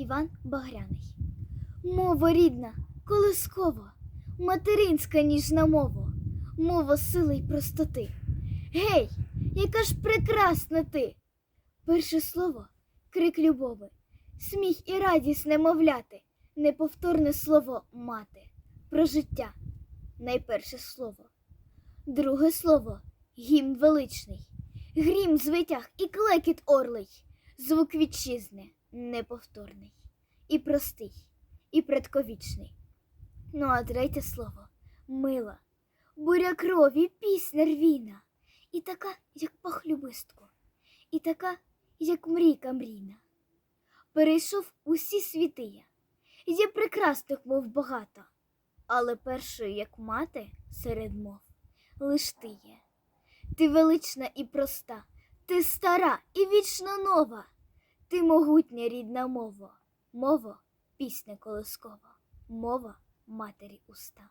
Іван Багряний. Мова рідна, колискова, материнська ніжна мова, мова сили й простоти. Гей, яка ж прекрасна ти! Перше слово крик любови, сміх і радість немовляти, неповторне слово мати, про життя, найперше слово. Друге слово гімн величний, грім звитяг і клекіт орлий, звук вітчизни неповторний, і простий, і предковічний. Ну, а третє слово мила, буря крові, пісня рвіна, і така, як пахлюбистку, і така, як мрійка мрійна. Перейшов усі світи я, є прекрасних мов багато, але першою, як мати, серед мов, лиш ти є. Ти велична і проста, ти стара і вічно нова, ти могутня рідна мова, мова пісня колискова, мова матері уста.